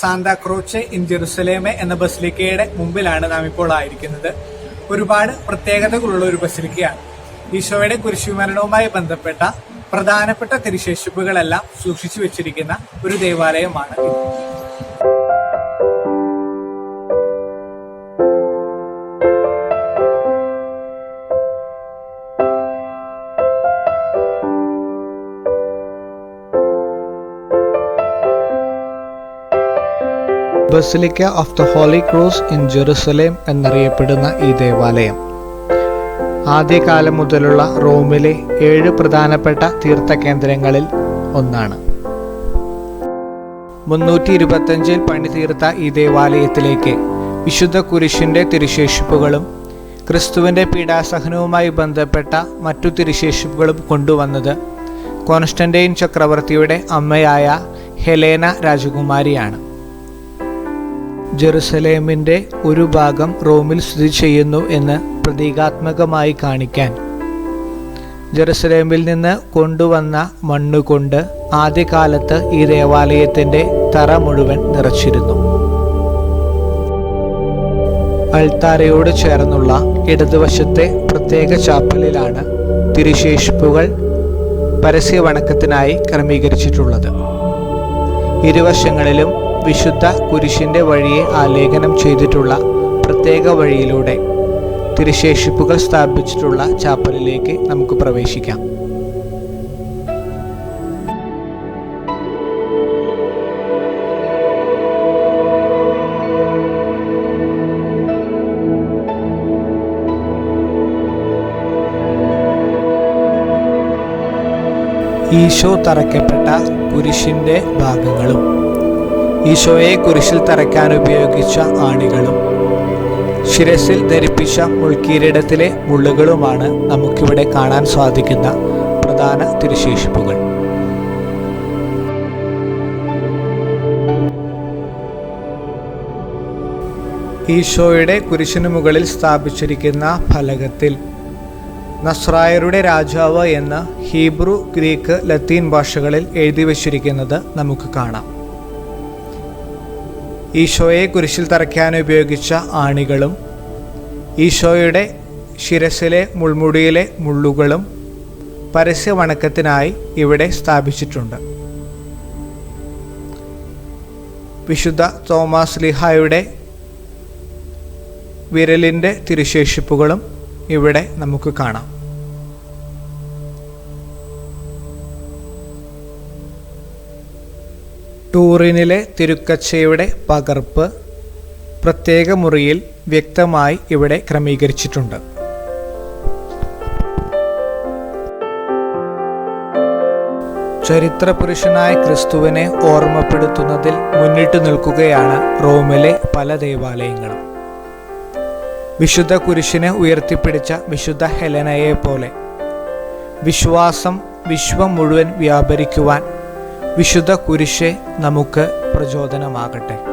Santa Croce in ജെറുസലേമെ എന്ന ബസിലിക്കയുടെ മുമ്പിലാണ് നാം ഇപ്പോൾ ആയിരിക്കുന്നത്. ഒരുപാട് പ്രത്യേകതകളുള്ള ഒരു ബസിലിക്കയാണ്. ഈശോയുടെ കുരിശുമരണവുമായി ബന്ധപ്പെട്ട പ്രധാനപ്പെട്ട തിരുശേഷിപ്പുകളെല്ലാം സൂക്ഷിച്ചു വെച്ചിരിക്കുന്ന ഒരു ദേവാലയമാണ് basilica of the holy cross in Jerusalem എന്നറിയപ്പെടുന്ന ഈ ദേവാലയം. ആദ്യകാലം മുതലുള്ള റോമിലെ ഏഴ് പ്രധാനപ്പെട്ട തീർത്ഥകേന്ദ്രങ്ങളിൽ ഒന്നാണ്. മുന്നൂറ്റി ഇരുപത്തഞ്ചിൽ പണി തീർത്ത ഈ ദേവാലയത്തിലേക്ക് വിശുദ്ധ കുരിശിന്റെ തിരുശേഷിപ്പുകളും ക്രിസ്തുവിന്റെ പീഡാസഹനവുമായി ബന്ധപ്പെട്ട മറ്റു തിരുശേഷിപ്പുകളും കൊണ്ടുവന്നത് കോൺസ്റ്റന്റൈൻ ചക്രവർത്തിയുടെ അമ്മയായ ഹെലേന രാജകുമാരിയാണ്. ജെറുസലേമിന്റെ ഒരു ഭാഗം റോമിൽ സ്ഥിതി ചെയ്യുന്നു എന്ന് പ്രതീകാത്മകമായി കാണിക്കാൻ. ജെറുസലേമിൽ നിന്ന് കൊണ്ടുവന്ന മണ്ണുകൊണ്ട് ആദ്യകാലത്ത് ഈ ദേവാലയത്തിന്റെ തറ മുഴുവൻ നിറച്ചിരുന്നു. അൾത്താരയോട് ചേർന്നുള്ള ഇടതുവശത്തെ പ്രത്യേക ചാപ്പലിലാണ് തിരുശേഷിപ്പുകൾ പരസ്യവണക്കത്തിനായി ക്രമീകരിച്ചിട്ടുള്ളത്. ഇരുവശങ്ങളിലും വിശുദ്ധ കുരിശിന്റെ വഴിയെ ആലേഖനം ചെയ്തിട്ടുള്ള പ്രത്യേക വഴിയിലൂടെ തിരുശേഷിപ്പുകൾ സ്ഥാപിച്ചിട്ടുള്ള ചാപ്പലിലേക്ക് നമുക്ക് പ്രവേശിക്കാം. ഈശോ തറയ്ക്കപ്പെട്ട കുരിശിന്റെ ഭാഗങ്ങളും ഈശോയെ കുരിശിൽ തറയ്ക്കാൻ ഉപയോഗിച്ച ആണികളും ശിരസിൽ ധരിപ്പിച്ച മുൾക്കീരിടത്തിലെ മുള്ളുകളുമാണ് നമുക്കിവിടെ കാണാൻ സാധിക്കുന്ന പ്രധാന തിരുശേഷിപ്പുകൾ. ഈശോയുടെ കുരിശിനു മുകളിൽ സ്ഥാപിച്ചിരിക്കുന്ന ഫലകത്തിൽ നസ്രായരുടെ രാജാവ് എന്ന് ഹീബ്രു ഗ്രീക്ക് ലത്തീൻ ഭാഷകളിൽ എഴുതി വച്ചിരിക്കുന്നത് നമുക്ക് കാണാം. ഈശോയെ കുരിശിൽ തറയ്ക്കാൻ ഉപയോഗിച്ച ആണികളും ഈശോയുടെ ശിരസിലെ മുൾമുടിയിലെ മുള്ളുകളും പരസ്യവണക്കത്തിനായി ഇവിടെ സ്ഥാപിച്ചിട്ടുണ്ട്. വിശുദ്ധ തോമസ് ലിഹായുടെ വിരലിന്റെ തിരുശേഷിപ്പുകളും ഇവിടെ നമുക്ക് കാണാം. ടൂറിനിലെ തിരുക്കച്ചയുടെ പകർപ്പ് പ്രത്യേക മുറിയിൽ വ്യക്തമായി ഇവിടെ ക്രമീകരിച്ചിട്ടുണ്ട്. ചരിത്രപുരുഷനായ ക്രിസ്തുവിനെ ഓർമ്മപ്പെടുത്തുന്നതിൽ മുന്നിട്ട് നിൽക്കുകയാണ് റോമിലെ പല ദേവാലയങ്ങളും. വിശുദ്ധ കുരിശിനെ ഉയർത്തിപ്പിടിച്ച വിശുദ്ധ ഹെലനയെ പോലെ വിശ്വാസം വിശ്വം മുഴുവൻ വ്യാപരിക്കുവാൻ വിശുദ്ധ കുരിശെ നമുക്ക് പ്രചോദനമാകട്ടെ.